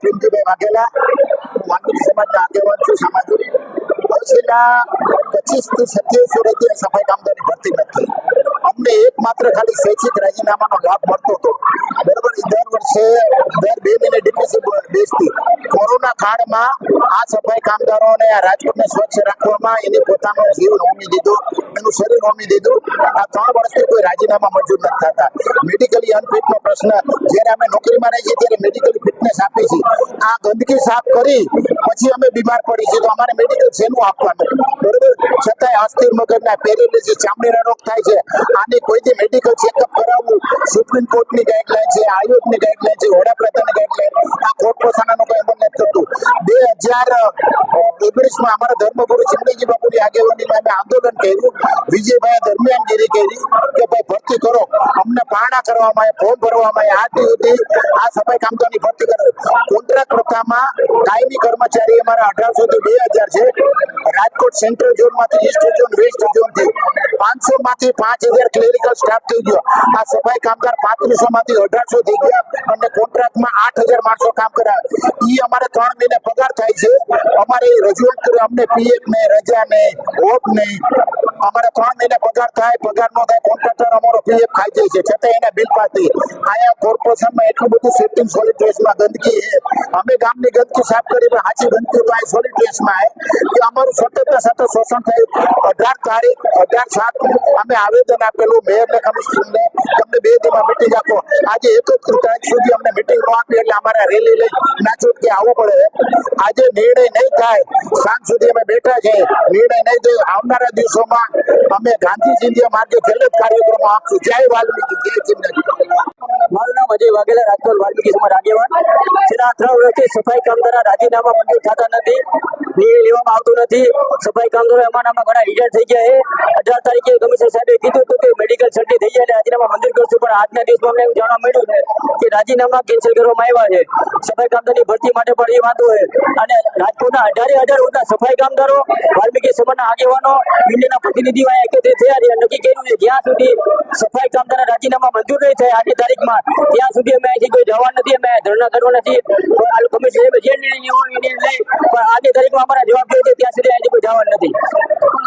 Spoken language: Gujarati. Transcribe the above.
પ્રિમજીભાઈ વાઘેલા વાલ્મીકી સમાજના આગેવાન છું સામાજિક છેલ્લા પચીસથી સત્યાવીસ સફાઈ કામદારની ભરતી નથી અમને એકમાત્ર ખાલી સ્વૈચ્છિક રાજીનામાનો લાભ મળતો હતો બરોબર દર વર્ષે દર બે મહિને ડિપ્રેશન બેસતી કોરોના કાળમાં સફાઈ કામદારોને આ રાજકોટને સ્વચ્છ રાખવામાં એને પોતાનો જીવ હોમી દીધો, એનું શરીર હોમી દીધું. આ ત્રણ વર્ષથી કોઈ રાજીનામા મંજૂર નથી થતા. મેડિકલી અનફિટનો પ્રશ્ન, જ્યારે અમે નોકરીમાં રહીએ છીએ, ત્યારે મેડિકલી ફિટનેસ આપીએ છે. આ ગંદકી સાફ કરી, પછી અમે બીમાર પડી છીએ, તો અમારે મેડિકલ શેનું આપવાનું. બરોબર? છતાંય અસ્થિર મગજના પેરેલિસિસ ચામડીના રોગ થાય છે. આની કોઈથી મેડિકલ ચેકઅપ કરાવવું? સુપ્રીમ કોર્ટની ગાઈડલાઈન છે, આયોગની ગાઈડલાઈન છે, વડાપ્રધાનની ગાઈડલાઈન આ કોર્પોરેશનનું કોઈ અમલ નથી થતું. બે હજાર ઓગણીસમાં અમારા ધર્મગુરુ ચિમનીજી બાપુની આગેવાનીમાં અમે આંદોલન કર્યું. વિજયભાઈ દરમિયાનગીરી કરી કે ભાઈ ભરતી કરો. અમને પારણા કરવામાં આવે ફોર્મ ભરવામાં આજ સુધી આ સફાઈ કામદારની ભરતી કરો કોન્ટ્રાક્ટ પ્રથામાં કાયમી કર્મચારી અમારા અઢારસો થી બે હજાર છે. રાજકોટ સેન્ટ્રલ ઝોનમાંથી ઈસ્ટ ઝોન વેસ્ટ ઝોનથી પાંચસો માંથી પાંચ હજાર ક્લેરિકલ સ્ટાફ થઈ ગયો. આ સફાઈ કામદાર પાંત્રીસો માંથી અઢારસો થઈ ગયા અને કોન્ટ્રાક્ટમાં આઠ હજાર માણસો કામ કરાવે. ઈ અમારે ત્રણ મહિને પગાર થાય છે. અમારે રજૂઆત કરી, અમને પીએફ ને, રજા ને ઓફ ને, અમારે ત્રણ મહિને પગાર થાય, પગાર નો થાય, કોન્ટ્રાક્ટર અમારો પીએફ ખાઈ જાય છે. છતાં એને બિલ પાતી અહીંયા કોર્પોરેશનમાં એટલું બધું સેફ્ટી સોલિડ વેસ્ટમાં ગંદકી છે. અમે ગામની ગંદકી સાફ કરી, પણ સાચી ગંદકી તો આ સોલિડ વેસ્ટમાં આવે કે અમારું સતત સતત શોષણ થયું. અઢાર તારીખ, અઢાર સાત, અમે આવેદન આપેલું. મેયર ને કમિશનરને તમને બે દિવસમાં મિટિંગ આપો. આજે એક જ તારીખ સુધી અમને મિટિંગ ન આપી, એટલે અમારે રેલી લઈ નાચોટ કે આવવું પડે. આજે નિર્ણય નહીં થાય સાંજ સુધી અમે બેઠા છે નિર્ણય નહીં થયો. આવનારા દિવસોમાં અમે ગાંધીજી માર્ગે છેલ્લે કાર્યક્રમો આપશું જય વાલ્મીકી, જય ચિંતન મારું વાઘેલા રાજકોટ વાલ્મીકી સમાજ આગેવાન છેલ્લા ત્રણ વર્ષથી સફાઈ કામદારના રાજીનામા મંજૂર થતા નથી. નિર્ણય લેવામાં આવતો નથી. સફાઈ કામદારો અમારામાં ઘણા રિટાયર થઈ ગયા છે. અઢાર તારીખે કમિશનર સાહેબે કીધું હતું કે મેડિકલ સર્ટી થઈ જાય રાજીનામા મંજૂર કરશું, પણ આજના દિવસમાં અમને જાણવા મળ્યું છે કે રાજીનામા કેન્સલ કરવામાં આવ્યા છે. સફાઈ કામદારની ભરતી માટે પણ એ વાંધો છે. અને રાજકોટના અઢારે હજાર વર્ષના સફાઈ કામદારો, વાલ્મીકી સમાજના આગેવાનો, ઇન્ડિયાના પ્રતિનિધિઓ એકત્રિત થયા છે નક્કી કર્યું છે જ્યાં સુધી સફાઈ કામદારના રાજીનામા મંજૂર નહીં થાય, આજની તારીખમાં ત્યાં સુધી અમે અહીંથી કોઈ જવા નથી, અમે ધરણા કરવા નથી. કમિશન જે નિર્ણય લેવો નિર્ણય લઈ, પણ આજની તારીખમાં અમારા જવાબ છે, ત્યાં સુધી અહીંથી કોઈ જવાનું નથી.